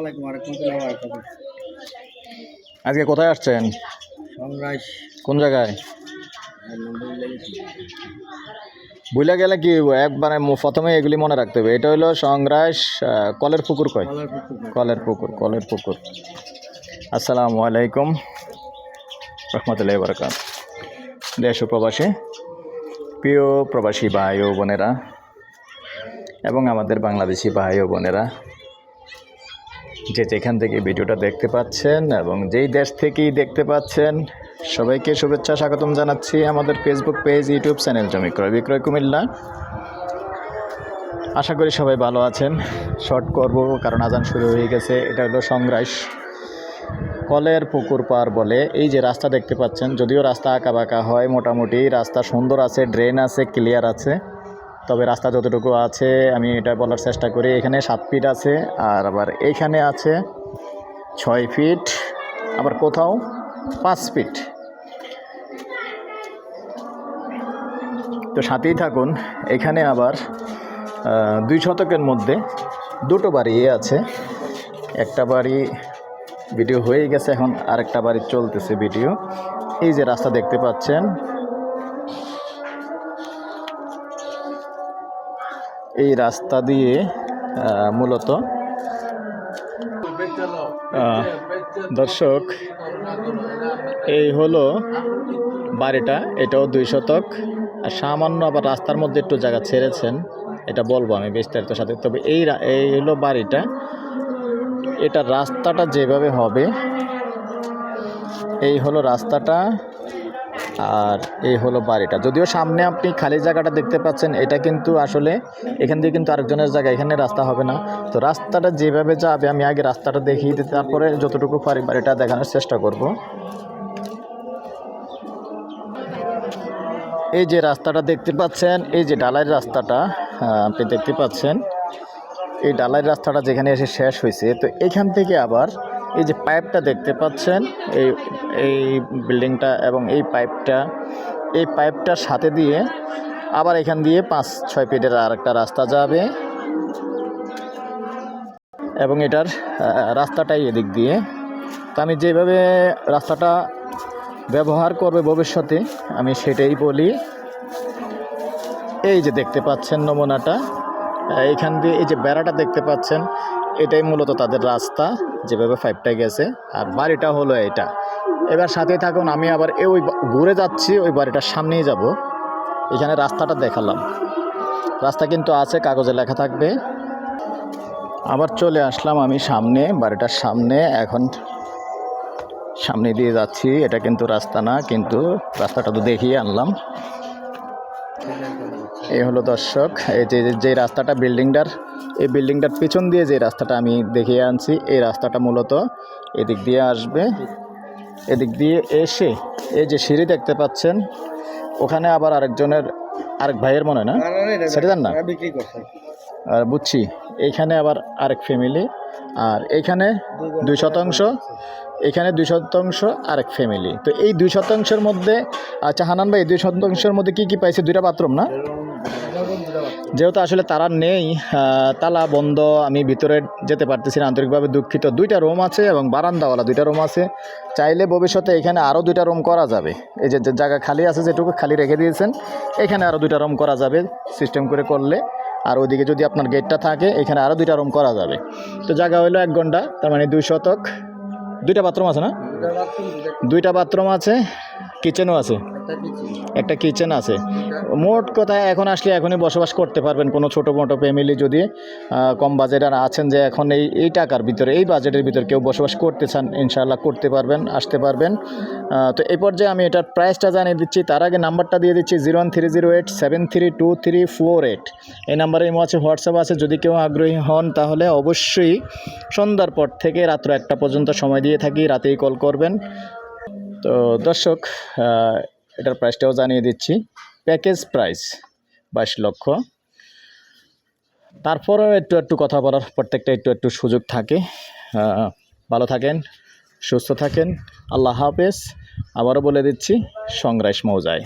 আলাইকুম আজকে কোথায় আসছেন? কোন জায়গায়? নম্বর গেলে কি? একবারে প্রথমে এগুলি মনে রাখতে হবে। এটা হলো সংগ্রাস কলের পুকুর কয়? কলের পুকুর কলের পুকুর। আসসালামু আলাইকুম রহমতুল্লাহ বরকাত দেশ ও প্রবাসী প্রিয় প্রবাসী ভাই ও বোনেরা এবং আমাদের বাংলাদেশি ভাই ও বোনেরা যে যেখান থেকে ভিডিওটা দেখতে পাচ্ছেন এবং যেই দেশ থেকেই দেখতে পাচ্ছেন, সবাইকে শুভেচ্ছা, স্বাগতম জানাচ্ছি আমাদের ফেসবুক পেজ ইউটিউব চ্যানেল জমি ক্রয়, বিক্রয় কুমিল্লা। আশা করি সবাই ভালো আছেন। শর্ট করব কারণ আজান শুরু হয়ে গেছে। এটা হলো সংগ্রাস। কলের পুকুর পার বলে এই যে রাস্তা দেখতে পাচ্ছেন, যদিও রাস্তা আঁকা বাঁকা হয়, মোটামুটি রাস্তা সুন্দর আছে ড্রেন আছে ক্লিয়ার আছে। তবে রাস্তা যতটুকু আছে, আমি এটা বলার চেষ্টা করি। এখানে সাত ফিট আছে, আর আবার এইখানে আছে ছয় ফিট আবার কোথাও পাঁচ ফিট তো সাথেই থাকুন, এখানে আবার দুই শতকের মধ্যে দুটো বাড়ি আছে। একটা বাড়ি ভিডিও হয়ে গেছে, এখন আরেকটা বাড়ি চলতেছে ভিডিও এই যে রাস্তা দেখতে পাচ্ছেন এই রাস্তা দিয়ে মূলত দর্শক, এই হলো বাড়িটা, এটাও দুই শতক। আর সামান্য আবার রাস্তার মধ্যে একটু জায়গা ছেড়েছেন, এটা বলব আমি বিস্তারিত সাথে। তবে এই এই হলো বাড়িটা। এটা রাস্তাটা যেভাবে হবে, এই হলো রাস্তাটা। আর এই হলো বাড়িটা। যদিও সামনে আপনি খালি জায়গাটা দেখতে পাচ্ছেন, এটা কিন্তু আসলে এখান দিয়ে কিন্তু আরেকজনের জায়গা, এখানে রাস্তা হবে না। তো রাস্তাটা যেভাবে যাবে, আমি আগে রাস্তাটা দেখিয়ে দিতে, তারপরে যতটুকু পারি বাড়িটা দেখানোর চেষ্টা করব। এই যে রাস্তাটা দেখতে পাচ্ছেন, এই যে ডালাইয়ের রাস্তাটা আপনি দেখতে পাচ্ছেন, এই ডালাইয়ের রাস্তাটা যেখানে এসে শেষ হয়েছে। তো এখান থেকে আবার এই যে পাইপটা দেখতে পাচ্ছেন, এই এই বিল্ডিংটা এবং এই পাইপটা, এই পাইপটার সাথে দিয়ে আবার এখান দিয়ে পাঁচ, ছয় ফিটের আর একটা রাস্তা যাবে এবং এটার রাস্তাটাই এদিক দিয়ে। তো আমি যেভাবে রাস্তাটা ব্যবহার করবে ভবিষ্যতে, আমি সেটাই বলি। এই যে দেখতে পাচ্ছেন নমুনাটা, এইখান দিয়ে এই যে বেড়াটা দেখতে পাচ্ছেন এটাই মূলত তাদের রাস্তা, যেভাবে ফাইভটা গেছে। আর বাড়িটা হলো এটা এবার সাথে থাকুন, আমি আবার এ ওই ঘুরে যাচ্ছি, ওই বাড়িটার সামনেই যাব। এখানে রাস্তাটা দেখালাম। রাস্তা কিন্তু আছে, কাগজে লেখা থাকবে। আবার চলে আসলাম আমি সামনে, বাড়িটার সামনে। এখন সামনে দিয়ে যাচ্ছি, এটা কিন্তু রাস্তা না, কিন্তু রাস্তাটা তো দেখিয়ে আনলাম। এই হলো দর্শক, এই যে, যে- রাস্তাটা, বিল্ডিংটার এই বিল্ডিংটার পিছন দিয়ে যে রাস্তাটা আমি দেখিয়ে আনছি এই রাস্তাটা মূলত এদিক দিয়ে আসবে। এদিক দিয়ে এসে এই যে সিঁড়ি দেখতে পাচ্ছেন ওখানে আবার আরেকজনের আরেক ভাইয়ের মনে হয় না? দেন না আর বুঝছি এইখানে আবার আরেক ফ্যামিলি আর এইখানে দুই শতাংশ এখানে দুই শতাংশ আরেক ফ্যামিলি। তো এই দুই শতাংশের মধ্যে আচ্ছা হানান ভাই এই দুই শতাংশের মধ্যে কি কি পাইছে? দুইটা বাথরুম না? যেহেতু আসলে তারা নেই তালা বন্ধ আমি ভিতরে যেতে পারতেছি না আন্তরিকভাবে দুঃখিত। দুইটা রুম আছে এবং বারান্দাওয়ালা দুইটা রুম আছে। চাইলে ভবিষ্যতে এখানে আরও দুইটা রুম করা যাবে। এই যে জায়গা খালি আছে যেটুকু খালি রেখে দিয়েছেন এখানে আরও দুইটা রুম করা যাবে সিস্টেম করে করলে। আর ওইদিকে যদি আপনার গেটটা থাকে এখানে আরও দুইটা রুম করা যাবে। তো জায়গা হলো এক ঘণ্টা তার মানে দুই শতক। দুইটা বাথরুম আছে না? দুইটা বাথরুম আছে। কিচেনও আছে। একটা কিচেন আছে। মোট কথায় এখন আসলে এখনই বসবাস করতে পারবেন কোনো ছোটো মোটো ফ্যামিলি যদি কম বাজেটের আছেন যে এখন এই এই টাকার ভিতরে, এই বাজেটের ভিতরে কেউ বসবাস করতে চান, ইনশাআল্লাহ করতে পারবেন, আসতে পারবেন। তো এই পর্যায়ে আমি এটার প্রাইসটা জানিয়ে দিচ্ছি, তার আগে নাম্বারটা দিয়ে দিচ্ছি zero one three zero eight seven three two three four eight এই নাম্বারে ইমো আছে, হোয়াটসঅ্যাপ আছে, যদি কেউ আগ্রহী হন তাহলে অবশ্যই সন্ধ্যার পর থেকে রাত্র একটা পর্যন্ত সময় দিয়ে থাকি, রাতেই কল করবেন। তো দর্শক এটার প্রাইসটাও জানিয়ে দিচ্ছি। প্যাকেজ প্রাইস বাইশ লক্ষ। তারপরেও একটু একটু কথা বলার, প্রত্যেকটা একটু একটু সুযোগ থাকে। ভালো থাকেন, সুস্থ থাকেন। আল্লাহ হাফেজ। আবারও বলে দিচ্ছি, সংগ্রাস মৌজায়।